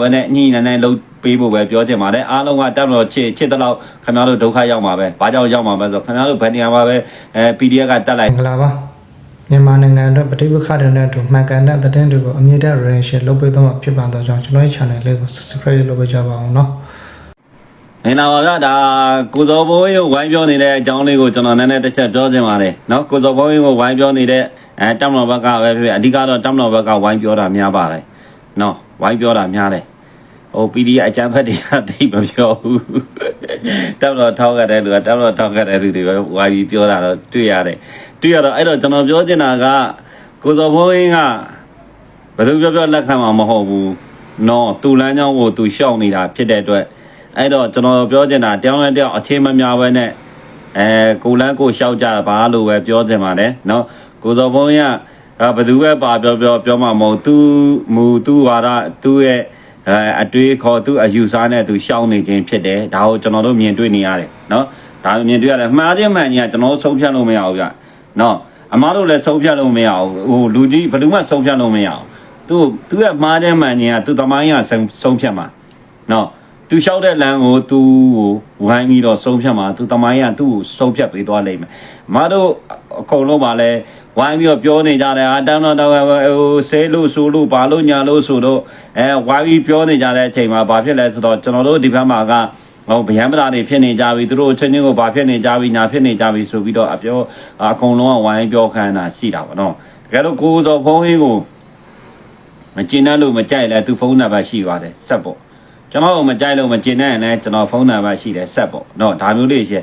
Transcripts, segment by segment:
ပဲနဲ့ညှိနှိုင်းနှိုင်းလုပ်ပေးဖို့ပဲပြောချင်ပါတယ်အားလုံးကတက်မလို့ချစ်ချစ်တဲ့လောက်ခင်ဗျားတို့ဒုက္ခရောက်မှာပဲဘာကြောင့်ရောက်မှာပဲဆိုတော့ခင်ဗျားတို့ဘယ်နေရာမှာပဲအဲ PDF ကတက်လိုက် မင်္ဂလာပါမြန်မာနိုင်ငံအတွက်ပဋိပက္ခတွေနဲ့အတူမှန်ကန်တဲ့သတင်းတွေကိုအမြင့်တဲ့ reaction လုပ်ပေးသွားမှာဖြစ်ပါတော့ကြောင့်ကျွန်တော်ရဲ့ channel လေးကို subscribe လုပ်ပေးကြပါအောင်เนาะ မင်္ဂလာပါဗျာဒါကိုစောဘိုးရုပ်ဝိုင်းပြောနေတဲ့အကြောင်းလေးကိုကျွန်တော်နည်းနည်းတစ်ချက်ပြောချင်ပါတယ်เนาะကိုစောဘိုးရုပ်ကိုဝိုင်းပြောနေတဲ့အဲတက်မတော်ဘက်ကပဲဖြစ်ဖြစ်အဓိကတော့တက်မတော်ဘက်ကဝိုင်းပြောတာများပါတယ် နော်ဝိုင်းပြောတာများတယ်ဟို PD အကြမ်းဖက်တွေကသိမပြောဘူးတောက်တော့ထောက်ရတဲ့လူကတောက်တော့ထောက်ရတဲ့လူတွေပဲဝိုင်းပြီးပြောတာတော့တွေ့ရတယ်တွေ့ရတော့အဲ့တော့ကျွန်တော်ပြောချင်တာကကိုစောဘုန်းကြီးကဘယ်သူပြောပြောလက်ခံမှာမဟုတ်ဘူးနော်သူ့လမ်းကြောင်းကိုသူရှောင်နေတာဖြစ်တဲ့အတွက်အဲ့တော့ကျွန်တော်ပြောချင်တာတောင်းတဲ့တောင်းအချင်းမများပဲနဲ့အဲကိုလန်းကိုရှောက်ကြပါလို့ပဲပြောချင်ပါတယ်နော်ကိုစောဘုန်းကြီးက အဲဘယ်သူပဲပါပြောပြောပြောမှာမဟုတ်သူမူသူဝါဒသူ့ရဲ့အဲအတွေးခေါ်သူအယူဆနဲ့သူရှောက်နေခြင်းဖြစ်တယ်ဒါကိုကျွန်တော်တို့မြင်တွေ့နေရတယ်နော်ဒါမြင်တွေ့ရတယ်မှားခြင်းမှန်ကြီးကကျွန်တော်ဆုံးဖြတ်လို့မရဘူးဗျနော်အမားတို့လည်းဆုံးဖြတ်လို့မရဘူးဟိုလူကြီးဘယ်သူမှဆုံးဖြတ်လို့မရဘူးသူသူကမှားတဲ့မှန်ကြီးကသူသမိုင်းကဆုံးဆုံးဖြတ်မှာနော်သူလျှောက်တဲ့လမ်းကိုသူကိုဝိုင်းပြီးတော့ဆုံးဖြတ်မှာသူသမိုင်းကသူ့ကိုဆုံးဖြတ်ပေးသွားလိမ့်မယ်မတို့အကုန်လုံးပါလဲ ဝိုင်းပြီးတော့ပြောနေကြတယ်အတန်းတော်တော်ဟိုဆဲလို့ဆိုလို့ဘာလို့ညာလို့ဆိုတော့အဲဝိုင်းပြီးပြောနေကြတဲ့အချိန်မှာဘာဖြစ်လဲဆိုတော့ကျွန်တော်တို့ဒီဘက်မှာကဟိုဗျံပဒာတွေဖြစ်နေကြပြီသူတို့ချင်းချင်းကိုဘာဖြစ်နေကြပြီညာဖြစ်နေကြပြီဆိုပြီးတော့အပြောအကုန်လုံးကဝိုင်းပြောခံတာရှိတာပေါ့နော်တကယ်လို့ကိုယ်တော်ဖုန်းကြီးကိုမကျင်တတ်လို့မကြိုက်လဲသူဖုန်းနံပါတ်ရှိပါတယ်ဆက်ပေါ့ကျွန်တော်မကြိုက်လို့မကျင်တတ်ရင်လည်းကျွန်တော်ဖုန်းနံပါတ်ရှိတယ်ဆက်ပေါ့နော်ဒါမျိုးလေးရှိ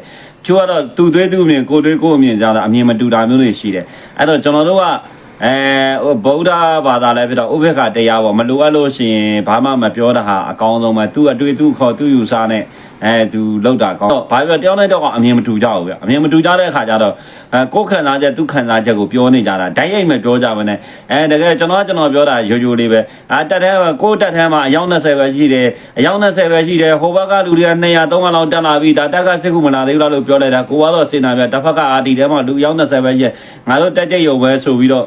ကျိုးကတော့သူသွေးသူအမြင်ကိုသွေးကိုအမြင်ကြတာအမြင်မတူတာမျိုးလေးရှိတယ်အဲ့တော့ကျွန်တော်တို့ကအဲဟိုဗုဒ္ဓဘာသာလည်းဖြစ်တော့ဥပ္ပခတရားပေါ့မလိုအပ်လို့ရှိရင်ဘာမှမပြောတာဟာအကောင်းဆုံးပဲသူအတွေ့သူခေါ်သူယူဆနဲ့ အဲသူလောက်တာကောင်းတော့ဘာပြောတယောက်နဲ့တော့ကအမြင်မတူကြဘူးဗျအမြင်မတူကြတဲ့အခါကျတော့အဲကိုယ်ခံစားချက်သူခံစားချက်ကိုပြောနေကြတာဓာတ်ရိုက်မပြောကြဘဲနဲ့အဲတကယ်ကျွန်တော်ကကျွန်တော်ပြောတာရိုးရိုးလေးပဲအာတက်တဲ့ကိုယ်တက်ထဲမှာအယောက်20ပဲရှိတယ်အယောက်20ပဲရှိတယ်ဟိုဘက်ကလူတွေက200 300လောက်တက်လာပြီဒါတက်ကစစ်ခုမလာသေးဘူးလားလို့ပြောလိုက်တာကိုကတော့စင်တာပြတစ်ဖက်ကအာဒီထဲမှာလူအယောက်20ပဲရှိတယ်ငါတို့တက်ကြရုံပဲဆိုပြီးတော့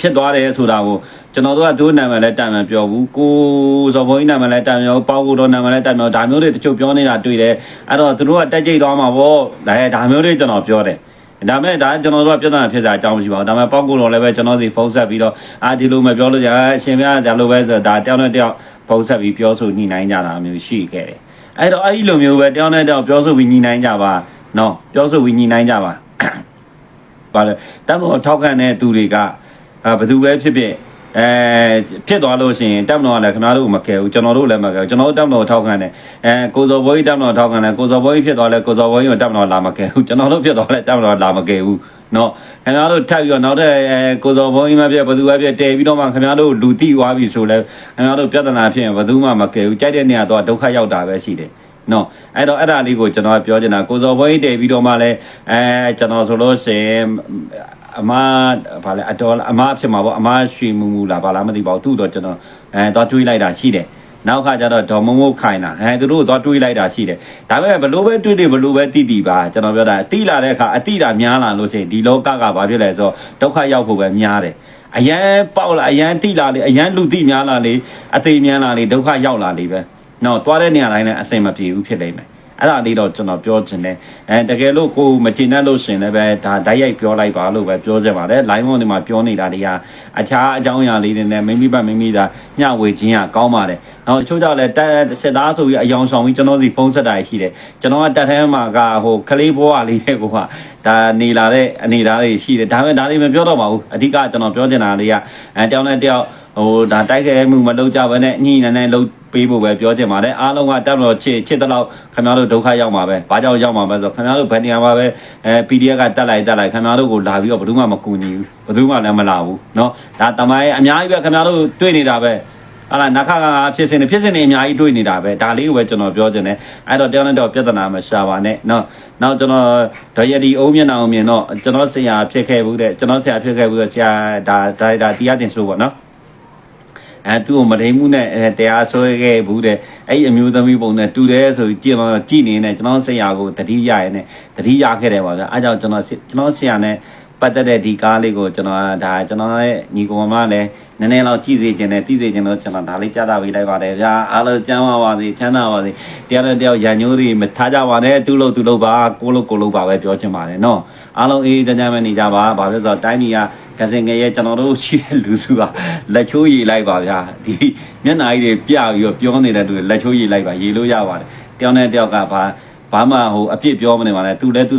ဖြစ်သွားတယ်ဆိုတာကို ကျွန်တော်တို့ကသူ့နာမည်လည်းတိုင်မပြောဘူးကိုဇော်ဘုန်းကြီးနာမည်လည်းတိုင်မပြောပေါကိုတော်နာမည်လည်းတိုင်မပြောဒါမျိုးတွေတချို့ပြောနေတာတွေ့တယ်အဲ့တော့သူတို့ကတက်ကြိတ်သွားမှာပေါ့ဒါဒါမျိုးတွေကျွန်တော်ပြောတယ်ဒါမဲ့ဒါကျွန်တော်တို့ကပြဿနာဖြစ်တာအကြောင်းမရှိပါဘူးဒါမဲ့ပေါကိုတော်လည်းပဲကျွန်တော်စီဖုန်းဆက်ပြီးတော့အာဒီလိုမပြောလို့ရအရှင်မြတ်ဒါလိုပဲဆိုဒါတယောက်နဲ့တယောက်ဖုန်းဆက်ပြီးပြောဆိုညှိနှိုင်းကြတာမျိုးရှိခဲ့တယ်အဲ့တော့အဲ့ဒီလိုမျိုးပဲတယောက်နဲ့တယောက်ပြောဆိုပြီးညှိနှိုင်းကြပါနော်ပြောဆိုပြီးညှိနှိုင်းကြပါပါလေတမတော်ထောက်ခံတဲ့သူတွေကအာဘယ်သူပဲဖြစ်ဖြစ် အဲဖြစ်သွားလို့ရှိရင်တက်မတော်ကလည်းခင်ဗျားတို့မကယ်ဘူးကျွန်တော်တို့လည်းမကယ်ဘူးကျွန်တော်တို့တက်မတော်ထောက်ခံတယ်အဲကိုစော်ဘိုးကြီးတက်မတော်ထောက်ခံတယ်ကိုစော်ဘိုးကြီးဖြစ်သွားလဲကိုစော်ဘိုးကြီးကိုတက်မတော်လာမကယ်ဘူးကျွန်တော်တို့ဖြစ်သွားလဲတက်မတော်လာမကယ်ဘူးနော်ခင်ဗျားတို့ထပ်ပြီးတော့နောက်တဲ့အဲကိုစော်ဘိုးကြီးမဖြစ်ဘယ်သူပဲဖြစ်တည်ပြီးတော့မှခင်ဗျားတို့လူတိသွားပြီဆိုလဲခင်ဗျားတို့ပြဿနာဖြစ်ရင်ဘယ်သူမှမကယ်ဘူးကြိုက်တဲ့နေရာတော့ဒုက္ခရောက်တာပဲရှိတယ်နော်အဲ့တော့အဲ့ဒါလေးကိုကျွန်တော်ပြောချင်တာကိုစော်ဘွေးတည်ပြီးတော့မှလည်းအဲကျွန်တော်ဆိုလို့ရှိရင် အမဗာလဲအတော်အမဖြစ်မှာပေါ့အမရွှေမူမူလားဗာလားမသိပါဘူးသူ့တော့ကျွန်တော်အဲတော့တွေးလိုက်တာရှိတယ်နောက်ခါကျတော့ဒေါ်မုံမုတ်ခိုင်တာအဲသူတို့တော့တွေးလိုက်တာရှိတယ်ဒါပေမဲ့ဘလို့ပဲတွေးတယ်ဘလို့ပဲတိတိပါကျွန်တော်ပြောတာအတိလာတဲ့အခါအတိတာများလာလို့ရှိရင်ဒီလောကကဘာဖြစ်လဲဆိုတော့ဒုက္ခရောက်ဖို့ပဲများတယ်အရန်ပေါက်လာအရန်တိလာလေအရန်လူတိများလာလေအသေးများလာလေဒုက္ခရောက်လာလေပဲနော်သွားတဲ့နေရာတိုင်းလည်းအဆင်မပြေဘူးဖြစ်နေမယ် အဲ့ဒါလေးတော့ကျွန်တော်ပြောချင်တယ်အဲတကယ်လို့ကိုမကျင်တတ်လို့ရှင်လည်းပဲဒါဓာတ်ရိုက်ပြောလိုက်ပါလို့ပဲပြောချင်ပါတယ် line ပေါ်ဒီမှာပြောနေတာတွေကအခြားအကြောင်းအရာလေးတွေနဲ့မိမိပတ်မိမိသာမျှဝေခြင်းကကောင်းပါတယ်နောက်ချို့ကြောင့်လည်းတက်စစ်သားဆိုပြီးအယောင်ဆောင်ပြီးကျွန်တော်စီဖုန်းဆက်တာရှိတယ်ကျွန်တော်ကတက်ထဲမှာကဟိုကလေးဘွားလေးတဲ့ကိုကဒါနေလာတဲ့အနေသားတွေရှိတယ်ဒါပေမဲ့ဒါလေးမပြောတော့ပါဘူးအဓိကကျွန်တော်ပြောချင်တာလေးကအဲတယောက်နဲ့တယောက် ဟိုဒါတိုက်ခဲမှုမလုပ်ကြဘဲနဲ့ညှိနှိုင်းနှိုင်းလုပ်ပေးဖို့ပဲပြောချင်ပါတယ်အားလုံးကတက်မလို့ချစ်ချစ်တဲ့လောက်ခင်ဗျားတို့ဒုက္ခရောက်မှာပဲဘာကြောင့်ရောက်မှာပဲဆိုတော့ခင်ဗျားတို့ဘယ်နေရာမှာပဲအဲ PDF ကတက်လိုက်တက်လိုက်ခင်ဗျားတို့ကိုလာပြီးတော့ဘယ်သူမှမကူညီဘူးဘယ်သူမှလည်းမလာဘူးเนาะဒါတမိုင်းအများကြီးပဲခင်ဗျားတို့တွေ့နေတာပဲဟာလာနခကကဖြစ်စင်နေဖြစ်စင်နေအများကြီးတွေ့နေတာပဲဒါလေးကိုပဲကျွန်တော်ပြောချင်တယ်အဲ့တော့တယောက်နဲ့တော့ပြဿနာမရှာပါနဲ့เนาะနောက်ကျွန်တော်ဒေါ်ရဒီအုံးမျက်နှာအောင်မြင်တော့ကျွန်တော်ဆရာဖြစ်ခဲ့ဘူးတဲ့ကျွန်တော်ဆရာဖြစ်ခဲ့ဘူးတဲ့ဆရာဒါဒါဒါတရားတင်ဆိုပေါ့เนาะ အဲသူ့ကိုမထိန်မှုနဲ့အဲတရားဆွဲခဲ့ဘူးတဲ့အဲ့ဒီအမျိုးသမီးပုံနဲ့တူတယ်ဆိုပြီးကြည့်တော့ကြည့်နေနဲ့ကျွန်တော်ဆရာကိုတတိရရဲနဲ့တတိရခဲ့တယ်ပါဗျာအဲကြောင့်ကျွန်တော်ကျွန်တော်ဆရာနဲ့ပတ်သက်တဲ့ဒီကားလေးကိုကျွန်တော်ကဒါကျွန်တော်ရဲ့ညီကောင်မလည်းနည်းနည်းတော့ကြည့်စေခြင်းနဲ့သိစေခြင်းလို့ကျွန်တော်ဒါလေးကြားတာပေးလိုက်ပါတယ်ဗျာအားလုံးကျမ်းပါပါစေချမ်းသာပါစေတရားတော်တယောက်ရန်ညိုးတွေမထားကြပါနဲ့သူ့လို့သူ့လို့ပါကိုလို့ကိုလို့ပါပဲပြောချင်ပါတယ်နော်အားလုံးအေးကြမ်းကြမ်းပဲနေကြပါဘာဖြစ်လို့ဆိုတော့တိုင်းပြည်က ကစင်ငယ်ရဲ့ကျွန်တော်တို့ရှိတဲ့လူစုကလက်ချိုးရည်လိုက်ပါဗျာဒီမျက်နှာကြီးတွေပြပြီးတော့ပြောနေတဲ့လူတွေလက်ချိုးရည်လိုက်ပါရေလို့ရပါတယ်တယောက်နဲ့တယောက်ကဘာဘာမှဟိုအပြစ်ပြောမနေပါနဲ့သူလည်းသူ